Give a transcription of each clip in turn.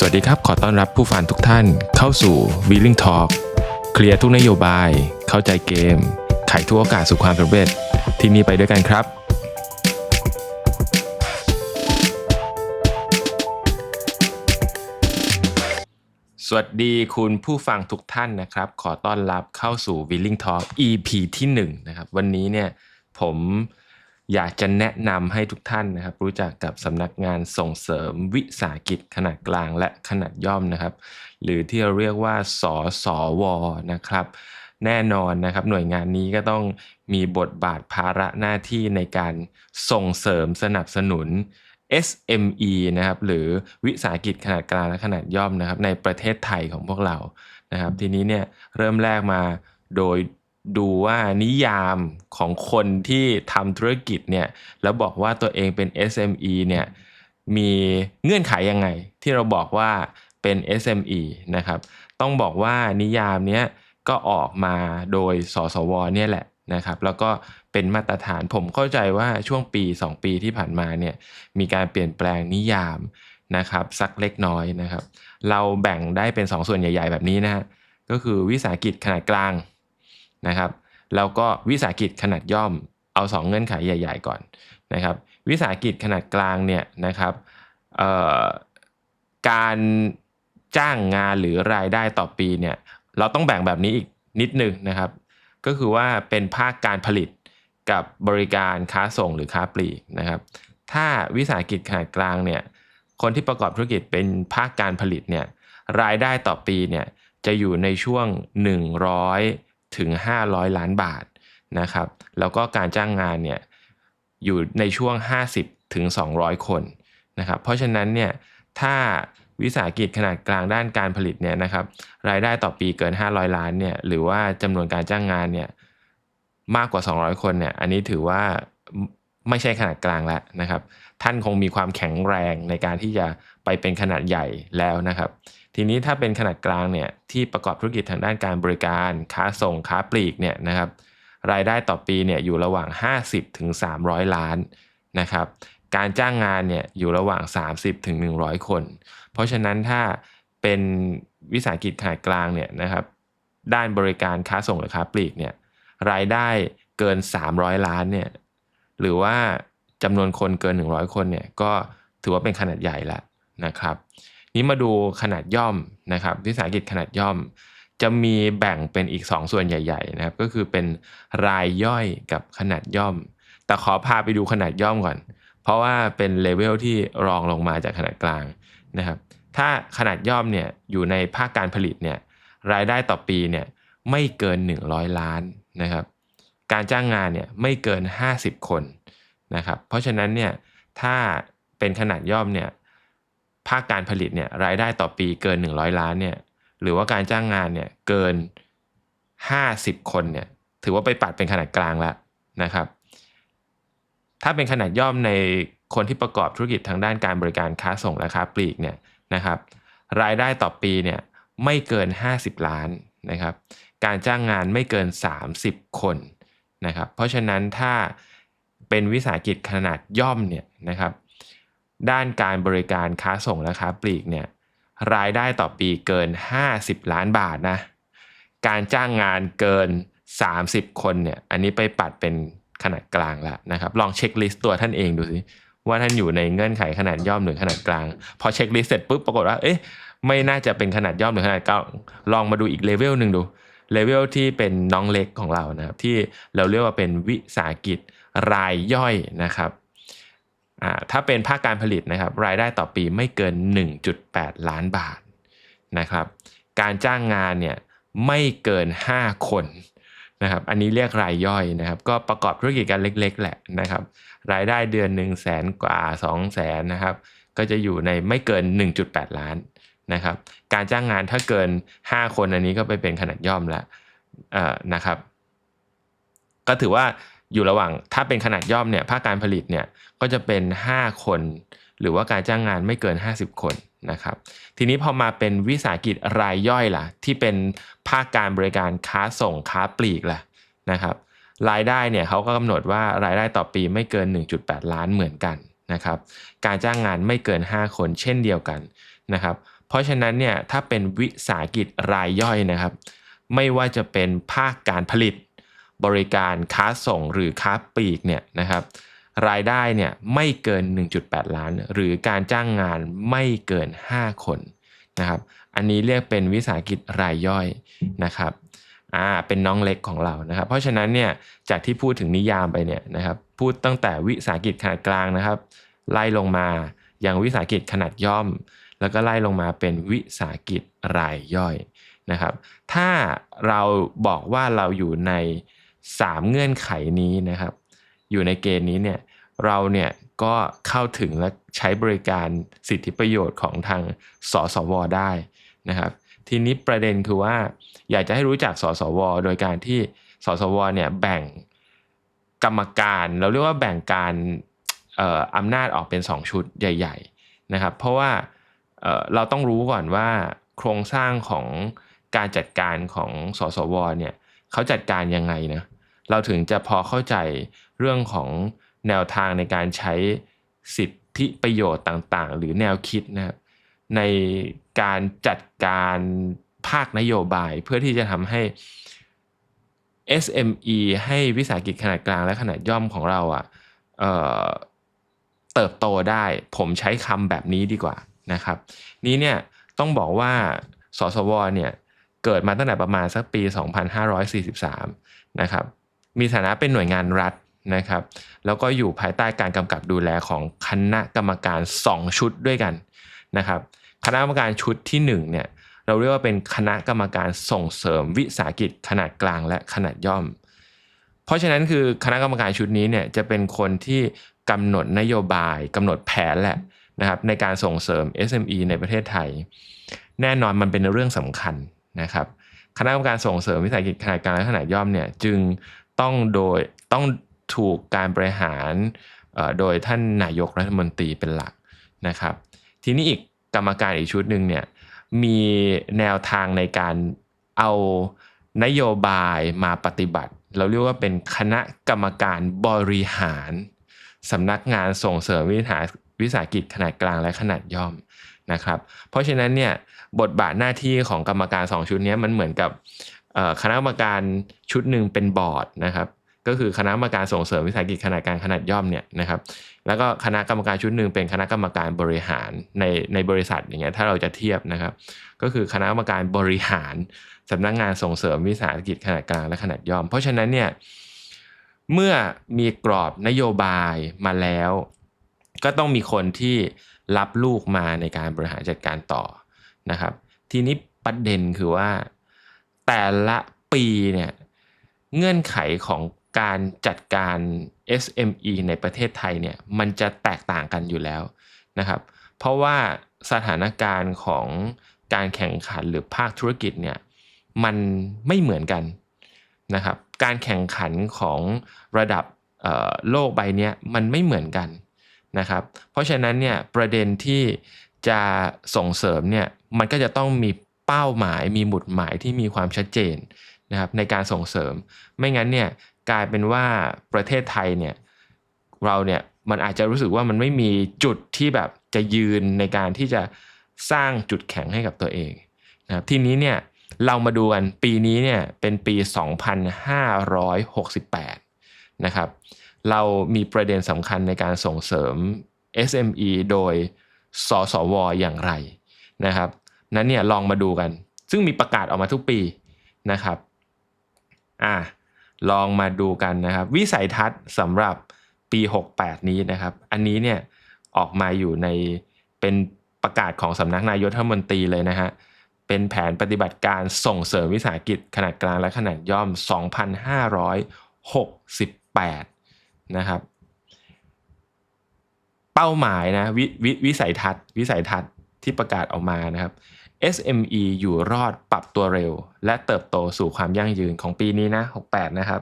สวัสดีครับ ขอต้อนรับผู้ฟังทุกท่านเข้าสู่ w e e l i n g Talk เคลียร์ทุกนโยบาย เข้าใจเกม ไขทุกโอกาสสู่ความสำเร็จ ที่นี่ไปด้วยกันครับ สวัสดีคุณผู้ฟังทุกท่านนะครับ ขอต้อนรับเข้าสู่ w e e l i n g Talk EP ที่1นะครับ วันนี้เนี่ยผม อยากจะแนะนำให้ทุกท่านนะครับ รู้จักกับสำนักงานส่งเสริมวิสาหกิจขนาดกลางและขนาดย่อมนะครับ หรือที่เราเรียกว่าสสวนะครับ แน่นอนนะครับ หน่วยงานนี้ก็ต้องมีบทบาทภาระหน้าที่ในการส่งเสริมสนับสนุน SME นะครับหรือวิสาหกิจขนาดกลางและขนาดย่อมนะครับ ในประเทศไทยของพวกเรานะครับ ทีนี้เนี่ยเริ่มแรกมาโดย ดูว่านิยามของคนที่ทำธุรกิจเนี่ยแล้วบอกว่าตัวเองเป็น SME เนี่ยมีเงื่อนไขยังไง ที่เราบอกว่าเป็น SME นะครับต้องบอกว่านิยามเนี้ยก็ออกมาโดยสสวเนี่ยแหละนะครับแล้วก็เป็นมาตรฐานผมเข้าใจว่าช่วงปี 2 ปีที่ผ่านมาเนี่ยมีการเปลี่ยนแปลงนิยามนะครับสักเล็กน้อยนะครับ เราแบ่งได้เป็น 2 ส่วนใหญ่ ๆ แบบนี้นะฮะก็คือวิสาหกิจขนาดกลาง นะครับแล้วก็วิสาหกิจขนาดย่อมเอา 2 เงื่อนไขใหญ่ ๆ ก่อนนะครับ วิสาหกิจขนาดกลางเนี่ยนะครับการจ้างงานหรือรายได้ต่อปีเนี่ยเราต้องแบ่งแบบนี้อีกนิดนึงนะครับ ก็คือว่าเป็นภาคการผลิตกับบริการค้าส่งหรือค้าปลีกนะครับ ถ้าวิสาหกิจขนาดกลางเนี่ยคนที่ประกอบธุรกิจเป็นภาคการผลิตเนี่ยรายได้ต่อปีเนี่ยจะอยู่ในช่วง 100 ถึง 500 ล้านบาทนะครับ แล้วก็การจ้างงานเนี่ยอยู่ในช่วง 50ถึง200 คนนะครับ เพราะฉะนั้นเนี่ยถ้าวิสาหกิจขนาดกลางด้านการผลิตเนี่ยนะครับรายได้ต่อปีเกิน 500 ล้านเนี่ยหรือว่าจำนวนการจ้างงานเนี่ยมากกว่า 200 คนเนี่ยอันนี้ถือว่าไม่ใช่ขนาดกลางแล้วนะครับ ท่านคงมีความแข็งแรงในการที่จะไปเป็นขนาดใหญ่แล้วนะครับ ทีนี้ถ้าเป็นขนาดกลางเนี่ยที่ประกอบธุรกิจทางด้านการบริการ ค้าส่งค้าปลีกเนี่ยนะครับรายได้ต่อปีเนี่ยอยู่ระหว่าง 50ถึง300 ล้านนะครับการจ้างงานเนี่ยอยู่ระหว่าง 30ถึง100 คน เพราะฉะนั้นถ้าเป็นวิสาหกิจขนาดกลางเนี่ยนะครับด้านบริการค้าส่งหรือค้าปลีกเนี่ยรายได้เกิน 300 ล้านเนี่ยหรือว่าจำนวนคนเกิน 100 คนเนี่ยก็ถือว่าเป็นขนาดใหญ่แล้วนะครับ นี้มาดูขนาดย่อมนะครับ วิสาหกิจขนาดย่อม จะมีแบ่งเป็นอีก 2 ส่วนใหญ่ ๆ นะครับ ก็คือเป็นรายย่อยกับขนาดย่อม แต่ขอพาไปดูขนาดย่อมก่อน เพราะว่าเป็นเลเวลที่รองลงมาจากขนาดกลางนะครับ ถ้าขนาดย่อมเนี่ยอยู่ในภาคการผลิตเนี่ยรายได้ต่อปีเนี่ยไม่เกิน 100 ล้านนะครับ การจ้างงานเนี่ยไม่เกิน 50 คนนะครับ เพราะฉะนั้นเนี่ยถ้าเป็นขนาดย่อมเนี่ย ภาคการผลิตเนี่ยรายได้ต่อปีเกิน 100 ล้านเนี่ยหรือว่าการจ้างงานเนี่ยเกิน 50 คนเนี่ยถือว่าไปปัดเป็นขนาดกลางแล้วนะครับ ถ้าเป็นขนาดย่อมในคนที่ประกอบธุรกิจทางด้านการบริการค้าส่งและค้าปลีกเนี่ยนะครับรายได้ต่อปีเนี่ยไม่เกิน 50 ล้านนะครับ การจ้างงานไม่เกิน 30 คนนะครับ เพราะฉะนั้นถ้าเป็นวิสาหกิจขนาดย่อมเนี่ยนะครับ ด้านการบริการค้าส่งและค้าปลีกเนี่ยรายได้ต่อปีเกิน 50 ล้านบาทนะการจ้างงานเกิน 30 คนเนี่ยอันนี้ไปปัดเป็นขนาดกลางแล้วนะครับ ลองเช็คลิสต์ตัวท่านเองดูสิว่าท่านอยู่ในเงื่อนไขขนาดย่อมหรือขนาดกลาง พอเช็คลิสต์เสร็จปุ๊บปรากฏว่าเอ๊ะไม่น่าจะเป็นขนาดย่อมหรือขนาดกลางลองมาดูอีกเลเวลหนึ่งดูเลเวลที่เป็นน้องเล็กของเรานะครับที่เราเรียกว่าเป็นวิสาหกิจรายย่อยนะครับ ถ้าเป็นภาคการผลิตนะครับรายได้ต่อปีไม่เกิน 1.8 ล้านบาทนะครับการจ้างงานเนี่ยไม่เกิน 5 คนนะครับอันนี้เรียกรายย่อยนะครับก็ประกอบธุรกิจกันเล็ก ๆ แหละนะครับรายได้เดือน1 0 0 0 0แสนกว่า2 0 0แสนนะครับก็จะอยู่ในไม่เกิน 1.8 ล้านนะครับการจ้างงานถ้าเกิน 5 คนอันนี้ก็ไปเป็นขนาดย่อมแล้วนะครับก็ถือว่า อยู่ระหว่าง ถ้าเป็นขนาดย่อมเนี่ยภาคการผลิตเนี่ยก็จะเป็น 5 คน หรือว่าการจ้างงานไม่เกิน 50 คนนะครับ ทีนี้พอมาเป็นวิสาหกิจรายย่อยล่ะ ที่เป็นภาคการบริการค้าส่งค้าปลีกล่ะนะครับ รายได้เนี่ยเขาก็กำหนดว่ารายได้ต่อปีไม่เกิน 1.8 ล้านเหมือนกันนะครับ การจ้างงานไม่เกิน 5 คนเช่นเดียวกันนะครับ เพราะฉะนั้นเนี่ยถ้าเป็นวิสาหกิจรายย่อยนะครับ ไม่ว่าจะเป็นภาคการผลิต บริการค้าส่งหรือค้าปลีกเนี่ยนะครับรายได้เนี่ยไม่เกิน 1.8 ล้าน หรือการจ้างงานไม่เกิน 5 คนนะครับอันนี้เรียกเป็นวิสาหกิจรายย่อยนะครับอ่าเป็นน้องเล็กของเรานะครับ เพราะฉะนั้นเนี่ยจากที่พูดถึงนิยามไปเนี่ยนะครับพูดตั้งแต่วิสาหกิจขนาดกลางนะครับ ไล่ลงมาอย่างวิสาหกิจขนาดย่อม แล้วก็ไล่ลงมาเป็นวิสาหกิจรายย่อยนะครับ ถ้าเราบอกว่าเราอยู่ใน 3 เงื่อนไขนี้นะครับ อยู่ในเกณฑ์นี้เนี่ยเราเนี่ยก็เข้าถึงและใช้บริการสิทธิประโยชน์ของทางสสว ได้นะครับ ทีนี้ประเด็นคือว่า อยากจะให้รู้จักสสว โดยการที่สสวเนี่ยแบ่งกรรมการ เราเรียกว่าแบ่งการอำนาจออกเป็น 2 ชุดใหญ่ ๆนะครับ เพราะว่าเเราต้องรู้ก่อนว่าโครงสร้างของการจัดการของสสวเนี่ยเขาจัดการยังไงนะ เราถึงจะพอเข้าใจเรื่องของแนวทางในการใช้สิทธิประโยชน์ต่างๆ หรือแนวคิดนะครับในการจัดการภาคนโยบายเพื่อที่จะทำให้ SME ให้วิสาหกิจขนาดกลางและขนาดย่อมของเราอะ่ะเเติบโตได้ ผมใช้คำแบบนี้ดีกว่านะครับ นี้เนี่ยต้องบอกว่าสสวเนี่ยเกิดมาตั้งแต่ประมาณสักปี 2543 นะครับ มีฐานะเป็นหน่วยงานรัฐนะครับ แล้วก็อยู่ภายใต้การกำกับดูแลของคณะกรรมการ 2 ชุดด้วยกันนะครับคณะกรรมการชุดที่1เนี่ยเราเรียกว่าเป็นคณะกรรมการส่งเสริมวิสาหกิจขนาดกลางและขนาดย่อม เพราะฉะนั้นคือคณะกรรมการชุดนี้เนี่ยจะเป็นคนที่กำหนดนโยบายกำหนดแผนแหละนะครับในการส่งเสริม SME ในประเทศไทย แน่นอนมันเป็นเรื่องสำคัญนะครับคณะกรรมการส่งเสริมวิสาหกิจขนาดกลางและขนาดย่อมเนี่ยจึง ต้องโดยต้องถูกการบริหารโดยท่านนายกรัฐมนตรีเป็นหลักนะครับ ทีนี้อีกกรรมการอีกชุดหนึ่งเนี่ยมีแนวทางในการเอานโยบายมาปฏิบัติ เราเรียกว่าเป็นคณะกรรมการบริหารสำนักงานส่งเสริมวิสาวิสาหกิจขนาดกลางและขนาดย่อมนะครับ เพราะฉะนั้นเนี่ยบทบาทหน้าที่ของกรรมการ 2 ชุดนี้มันเหมือนกับ คณะกรรมการชุดหนึ่งเป็นบอร์ดนะครับ ก็คือคณะกรรมการส่งเสริมวิสาหกิจขนาดกลางขนาดย่อมเนี่ยนะครับ แล้วก็คณะกรรมการชุดหนึ่งเป็นคณะกรรมการบริหารในในบริษัทอย่างเงี้ยถ้าเราจะเทียบนะครับ ก็คือคณะกรรมการบริหารสำนักงงานส่งเสริมวิสาหกิจขนาดกลางและขนาดย่อม เพราะฉะนั้นเนี่ยเมื่อมีกรอบนโยบายมาแล้ว ก็ต้องมีคนที่รับลูกมาในการบริหารจัดการต่อนะครับ ทีนี้ประเด็นคือว่า แต่ละปีเนี่ยเงื่อนไขของการจัดการ SME ในประเทศไทยเนี่ยมันจะแตกต่างกันอยู่แล้วนะครับ เพราะว่าสถานการณ์ของการแข่งขันหรือภาคธุรกิจเนี่ยมันไม่เหมือนกันนะครับ การแข่งขันของระดับโลกใบนี้มันไม่เหมือนกันนะครับ เพราะฉะนั้นเนี่ยประเด็นที่จะส่งเสริมเนี่ยมันก็จะต้องมี เป้าหมายมีหมุดหมายที่มีความชัดเจนนะครับในการส่งเสริม ไม่งั้นเนี่ยกลายเป็นว่าประเทศไทยเนี่ยเราเนี่ยมันอาจจะรู้สึกว่ามันไม่มีจุดที่แบบจะยืนในการที่จะสร้างจุดแข็งให้กับตัวเองนะครับทีนี้เนี่ยเรามาดูกันปีนี้เนี่ยเป็นปี 2568 นะครับเรามีประเด็นสำคัญในการส่งเสริม SME โดยสสวอย่างไรนะครับ นั้นเนี่ยลองมาดูกัน ซึ่งมีประกาศออกมาทุกปีนะครับอ่าลองมาดูกันนะครับ วิสัยทัศน์สำหรับปี 68 นี้นะครับ อันนี้เนี่ยออกมาอยู่ในเป็นประกาศของสำนักนายกรัฐมนตรีเลยนะฮะเป็นแผนปฏิบัติการส่งเสริมวิสาหกิจขนาดกลางและขนาดย่อม 2568 นะครับ เป้าหมายนะวววิสัยทัศน์ วิสัยทัศน์ที่ประกาศออกมานะครับ SME อยู่รอดปรับตัวเร็ว และเติบโตสู่ความยั่งยืนของปีนี้นะ 68 นะครับ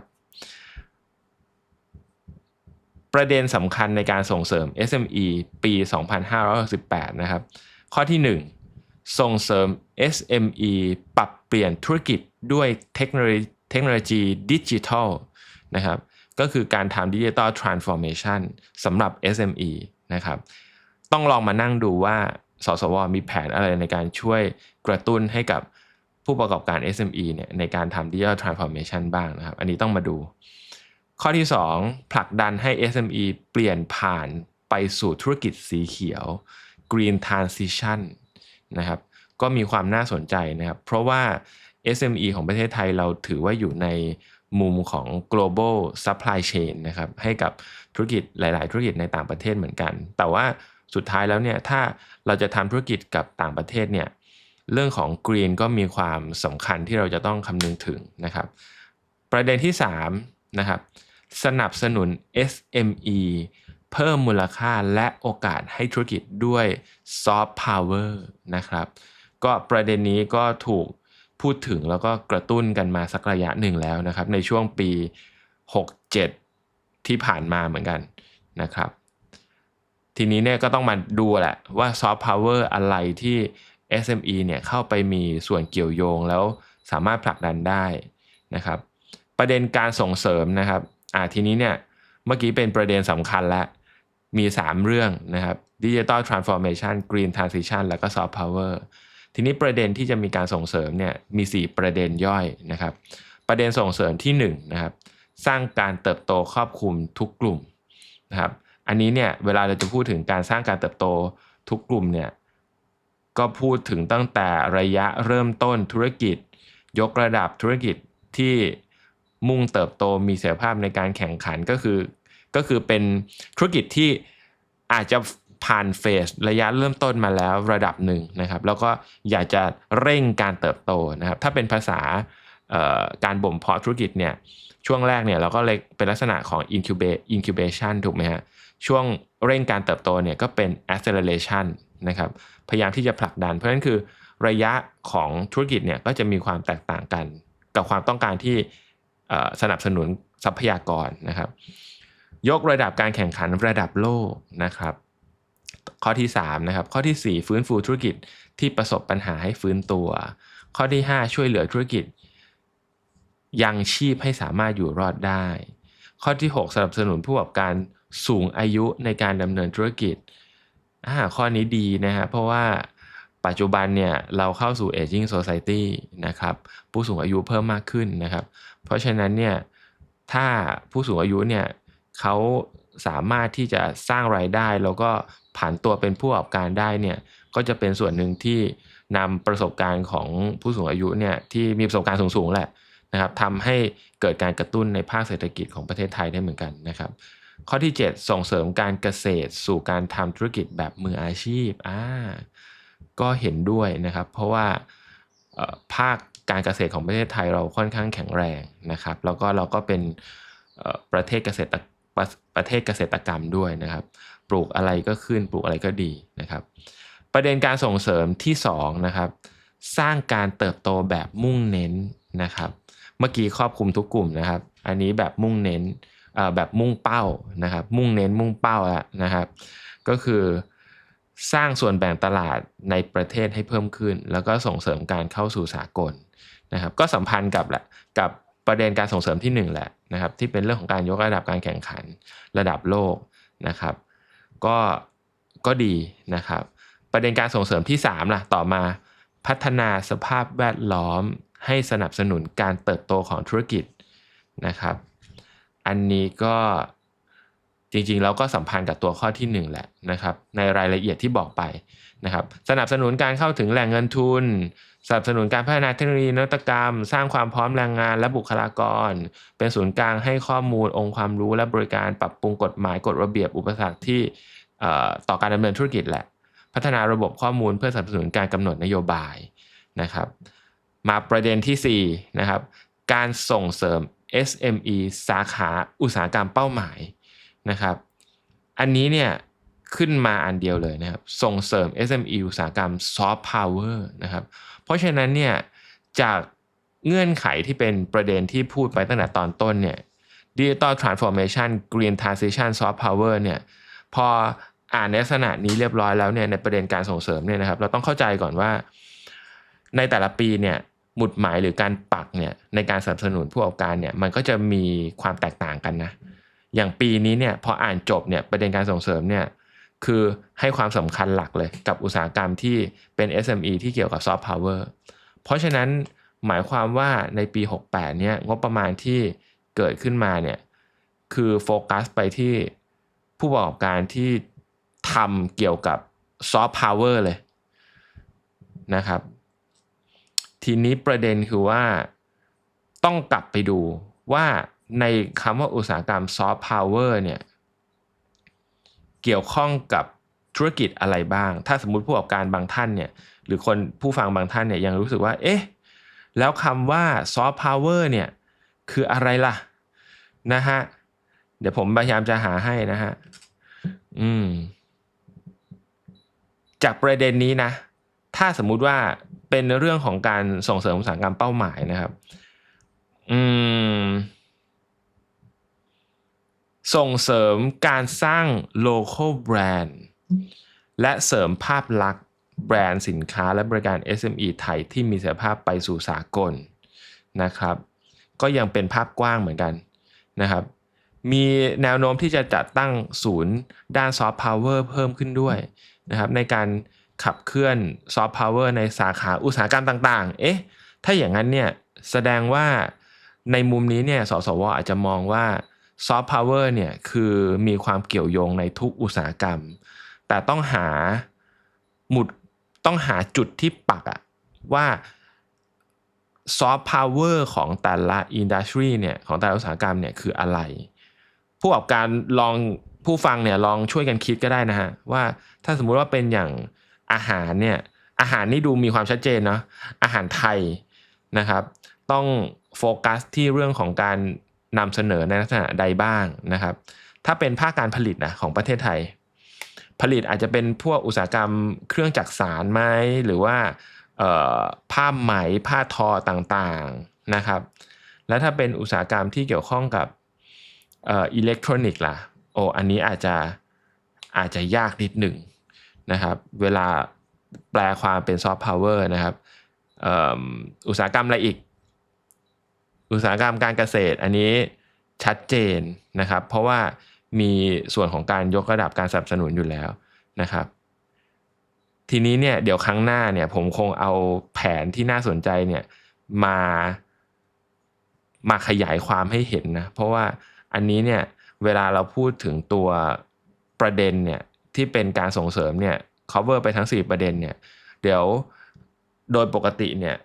ประเด็นสำคัญในการส่งเสริม SME ปี 2568 นะครับ ข้อที่ 1 ส่งเสริม SME ปรับเปลี่ยนธุรกิจด้วยเทคโนโลยีเทคโนโลยีดิจิทัลนะครับก็คือการทำดิจิทัลทรานส์ฟอร์เมชันสำหรับ SME นะครับต้องลองมานั่งดูว่า สสวมีแผนอะไรในการช่วยกระตุ้นให้กับผู้ประกอบการ SME เนี่ยในการทำ Digital Transformation บ้างนะครับ อันนี้ต้องมาดู ข้อที่ 2 ผลักดันให้ SME เปลี่ยนผ่านไปสู่ธุรกิจสีเขียว Green Transition นะครับก็มีความน่าสนใจนะครับ เพราะว่า SME ของประเทศไทยเราถือว่าอยู่ในมุมของ global supply chain นะครับให้กับธุรกิจหลาย ๆ ธุรกิจในต่างประเทศเหมือนกัน แต่ว่า สุดท้ายแล้วเนี่ยถ้าเราจะทำธุรกิจกับต่างประเทศเนี่ยเรื่องของ green ก็มีความสำคัญที่เราจะต้องคำนึงถึงนะครับ ประเด็นที่3นะครับสนับสนุน SME เพิ่มมูลค่าและโอกาสให้ธุรกิจด้วย soft power นะครับก็ประเด็นนี้ก็ถูกพูดถึงแล้วก็กระตุ้นกันมาสักระยะหนึ่งแล้วนะครับ ในช่วงปี 67 ที่ผ่านมาเหมือนกันนะครับ ทีนี้เนี่ยก็ต้องมาดูแหละว่า soft power อร์อะไรที่ SME เนี่ยเข้าไปมีส่วนเกี่ยวโยงแล้วสามารถผลักดันได้นะครับ ประเด็นการส่งเสริมนะครับอ่าทีนี้เนี่ยเมื่อกี้เป็นประเด็นสำคัญแล้วมี 3 เรื่องนะครับ Digital Transformation Green Transition แล้วก็ Soft Power ทีนี้ประเด็นที่จะมีการส่งเสริมเนี่ยมี 4 ประเด็นย่อยนะครับ ประเด็นส่งเสริมที่1นะครับสร้างการเติบโตครอบคลุมทุกกลุ่มนะครับ อันนี้เนี่ยเวลาเราจะพูดถึงการสร้างการเติบโตทุกกลุ่มเนี่ยก็พูดถึงตั้งแต่ระยะเริ่มต้นธุรกิจ ยกระดับธุรกิจที่มุ่งเติบโตมีเสถียรภาพในการแข่งขันก็คือก็คือเป็นธุรกิจที่อาจจะผ่านเฟสระยะเริ่มต้นมาแล้วระดับหนึ่งนะครับ แล้วก็อยากจะเร่งการเติบโตนะครับ ถ้าเป็นภาษาการบ่มเพาะธุรกิจเนี่ย ช่วงแรกเนี่ยเราก็เลยเป็นลักษณะของ incubate incubation ถูกไหมฮะช่วงเร่งการเติบโตเนี่ยก็เป็น acceleration นะครับพยายามที่จะผลักดัน เพราะฉะนั้นคือระยะของธุรกิจเนี่ยก็จะมีความแตกต่างกัน กับความต้องการที่สนับสนุนทรัพยากรนะครับ ยกระดับการแข่งขันระดับโลกนะครับ ข้อที่3นะครับข้อที่ 4 ฟื้นฟูธุรกิจที่ประสบปัญหาให้ฟื้นตัว ข้อที่ 5 ช่วยเหลือธุรกิจ ยังชีพให้สามารถอยู่รอดได้ ข้อที่ 6 สนับสนุนผู้ประกอบการสูงอายุในการดำเนินธุรกิจอ่าข้อนี้ดีนะฮะเพราะว่าปัจจุบันเนี่ยเราเข้าสู่ aging society นะครับผู้สูงอายุเพิ่มมากขึ้นนะครับ เพราะฉะนั้นเนี่ยถ้าผู้สูงอายุเนี่ยเขาสามารถที่จะสร้างรายได้ แล้วก็ผ่านตัวเป็นผู้ประกอบการได้เนี่ยก็จะเป็นส่วนหนึ่งที่นำประสบการณ์ของผู้สูงอายุเนี่ยที่มีประสบการณ์สูงๆแหละ นะครับทำให้เกิดการกระตุ้นในภาคเศรษฐกิจของประเทศไทยได้เหมือนกันนะครับ ข้อที่ 7 ส่งเสริมการเกษตรสู่การทำธุรกิจแบบมืออาชีพอ่าก็เห็นด้วยนะครับ เพราะว่าภาคการเกษตรของประเทศไทยเราค่อนข้างแข็งแรงนะครับ แล้วก็เราก็เป็นประเทศเกษตรประประเทศเกษตรกรรมด้วยนะครับ ปลูกอะไรก็ขึ้นปลูกอะไรก็ดีนะครับ ประเด็นการส่งเสริมที่2นะครับสร้างการเติบโตแบบมุ่งเน้นนะครับ เมื่อกี้ครอบคลุมทุกกลุ่มนะครับ อันนี้แบบมุ่งเน้นแบบมุ่งเป้านะครับ มุ่งเน้นมุ่งเป้าแล้วนะครับ ก็คือสร้างส่วนแบ่งตลาดในประเทศให้เพิ่มขึ้น แล้วก็ส่งเสริมการเข้าสู่สากลนะครับ ก็สัมพันธ์กับแหละกับประเด็นการส่งเสริมที่ 1 แหละนะครับ ที่เป็นเรื่องของการยกระดับการแข่งขันระดับโลกนะครับ ก็ก็ดีนะครับ ประเด็นการส่งเสริมที่3ล่ะต่อมาพัฒนาสภาพแวดล้อม ให้สนับสนุนการเติบโตของธุรกิจนะครับ อันนี้ก็จริงๆเราก็สัมพันธ์กับตัวข้อที่ 1 แหละนะครับ ในรายละเอียดที่บอกไปนะครับ สนับสนุนการเข้าถึงแหล่งเงินทุน สนับสนุนการพัฒนาเทคโนโลยีนวัตกรรม สร้างความพร้อมแรงงานและบุคลากร เป็นศูนย์กลางให้ข้อมูลองค์ความรู้และบริการปรับปรุงกฎหมายกฎระเบียบอุปสรรคที่ต่อการดำเนินธุรกิจแหละ พัฒนาระบบข้อมูลเพื่อสนับสนุนการกำหนดนโยบายนะครับ มาประเด็นที่4นะครับการส่งเสริม SME สาขาอุตสาหกรรมเป้าหมายนะครับ อันนี้เนี่ยขึ้นมาอันเดียวเลยนะครับ ส่งเสริม SME อุตสาหกรรม Soft Power นะครับ เพราะฉะนั้นเนี่ยจากเงื่อนไขที่เป็นประเด็นที่พูดไปตั้งแต่ตอนต้นเนี่ย Digital Transformation Green Transition Soft Power เนี่ยพออ่านในลักษณะนี้เรียบร้อยแล้วเนี่ยในประเด็นการส่งเสริมเนี่ยนะครับ เราต้องเข้าใจก่อนว่าในแต่ละปีเนี่ย หมุดหมายหรือการปักเนี่ยในการสนับสนุนผู้ประกอบการเนี่ยมันก็จะมีความแตกต่างกันนะอย่างปีนี้เนี่ยพออ่านจบเนี่ยประเด็นการส่งเสริมเนี่ยคือให้ความสำคัญหลักเลยกับอุตสาหกรรมที่เป็น SME ที่เกี่ยวกับซอฟต์พาวเวอร์เพราะฉะนั้นหมายความว่าในปี 68 เนี่ยงบประมาณที่เกิดขึ้นมาเนี่ยคือโฟกัสไปที่ผู้ประกอบการที่ทำเกี่ยวกับซอฟต์พาวเวอร์เลยนะครับ ทีนี้ประเด็นคือว่าต้องกลับไปดูว่าในคำว่าอุตสาหกรรมซอฟต์พาวเวอร์เนี่ยเกี่ยวข้องกับธุรกิจอะไรบ้าง ถ้าสมมุติผู้ประกอบการบางท่านเนี่ยหรือคนผู้ฟังบางท่านเนี่ยยังรู้สึกว่าเอ๊ะแล้วคำว่าซอฟต์พาวเวอร์เนี่ยคืออะไรล่ะนะฮะเดี๋ยวผมพยายามจะหาให้นะฮะอืมจากประเด็นนี้นะ ถ้าสมมุติว่าเป็นเรื่องของการส่งเสริมอุตสาหกรรมเป้าหมายนะครับ อืม ส่งเสริมการสร้าง local brand และเสริมภาพลักษณ์แบรนด์สินค้าและบริการ SME ไทยที่มีศักยภาพไปสู่สากลนะครับ ก็ยังเป็นภาพกว้างเหมือนกันนะครับ มีแนวโน้มที่จะจัดตั้งศูนย์ด้านซอฟต์พาวเวอร์เพิ่มขึ้นด้วยนะครับ ในการ ขับเคลื่อนซอฟต์พาวเวอร์ในสาขาอุตสาหกรรมต่างๆ เอ๊ะ ถ้าอย่างนั้นเนี่ยแสดงว่าในมุมนี้เนี่ย สสว อาจจะมองว่าซอฟต์พาวเวอร์เนี่ยคือมีความเกี่ยวโยงในทุกอุตสาหกรรม แต่ต้องหาหมุดต้องหาจุดที่ปักอะว่าซอฟต์พาวเวอร์ของแต่ละอินดัสทรีเนี่ยของแต่ละอุตสาหกรรมเนี่ยคืออะไร ผู้ประกอบการลองผู้ฟังเนี่ยลองช่วยกันคิดก็ได้นะฮะ ว่าถ้าสมมุติว่าเป็นอย่าง อาหารเนี่ยอาหารนี่ดูมีความชัดเจนเนาะอาหารไทยนะครับ ต้องโฟกัสที่เรื่องของการนำเสนอในลักษณะใดบ้างนะครับ ถ้าเป็นภาคการผลิตนะของประเทศไทย ผลิตอาจจะเป็นพวกอุตสาหกรรมเครื่องจักสารไหมหรือว่าผ้าไหมผ้าทอต่างๆนะครับ แล้วถ้าเป็นอุตสาหกรรมที่เกี่ยวข้องกับอิเล็กทรอนิกส์ล่ะโอ้อันนี้อาจจะอาจจะยากนิดหนึ่ง นะครับเวลาแปลความเป็นซอฟต์พาวเวอร์นะครับอุตสาหกรรมอะไรอีก อุตสาหกรรมการเกษตรอันนี้ชัดเจนนะครับ เพราะว่ามีส่วนของการยกระดับการสนับสนุนอยู่แล้วนะครับ ทีนี้เนี่ยเดี๋ยวครั้งหน้าเนี่ยผมคงเอาแผนที่น่าสนใจเนี่ยมามาขยายความให้เห็นนะ เพราะว่าอันนี้เนี่ยเวลาเราพูดถึงตัวประเด็นเนี่ย ที่เป็นการส่งเสริมเนี่ย cover ไปทั้ง 4 ประเด็นเนี่ย เดี๋ยวโดยปกติเนี่ย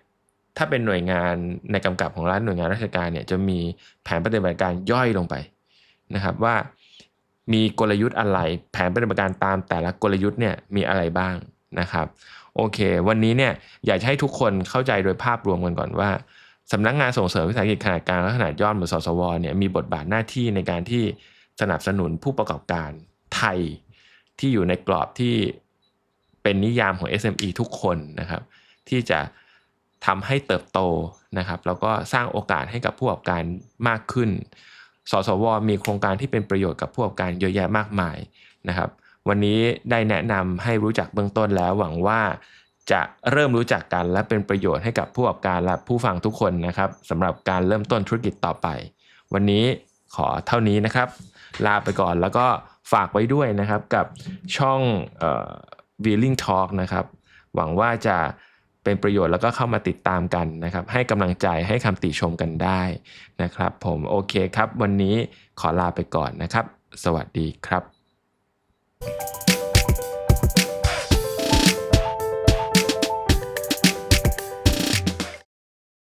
ถ้าเป็นหน่วยงานในกำกับของรัฐหน่วยงานราชการเนี่ยจะมีแผนปฏิบัติการย่อยลงไปนะครับว่ามีกลยุทธ์อะไร แผนปฏิบัติการตามแต่ละกลยุทธ์เนี่ยมีอะไรบ้างนะครับ โอเค วันนี้เนี่ยอยากให้ทุกคนเข้าใจโดยภาพรวมกันก่อนว่าสำนักงงานส่งเสริมวิสาหกิจขนาดกลางและขนาดย่อมหรือสสวเนี่ยมีบทบาทหน้าที่ในการที่สนับสนุนผู้ประกอบการไทย ที่อยู่ในกรอบที่เป็นนิยามของ SME ทุกคนนะครับ ที่จะทำให้เติบโตนะครับ แล้วก็สร้างโอกาสให้กับผู้ประกอบการมากขึ้น สสว มีโครงการที่เป็นประโยชน์กับผู้ประกอบการเยอะแยะมากมายนะครับ วันนี้ได้แนะนำให้รู้จักเบื้องต้นแล้วหวังว่าจะเริ่มรู้จักกันและเป็นประโยชน์ให้กับผู้ประกอบการและผู้ฟังทุกคนนะครับสำหรับการเริ่มต้นธุรกิจต่อไป วันนี้ขอเท่านี้นะครับ ลาไปก่อนแล้วก็ ฝากไว้ด้วยนะครับกับช่องเอ่อ Wheeling Talk นะครับ หวังว่าจะเป็นประโยชน์แล้วก็เข้ามาติดตามกันนะครับ ให้กำลังใจให้คำติชมกันได้นะครับ ผมโอเคครับ วันนี้ขอลาไปก่อนนะครับ สวัสดีครับ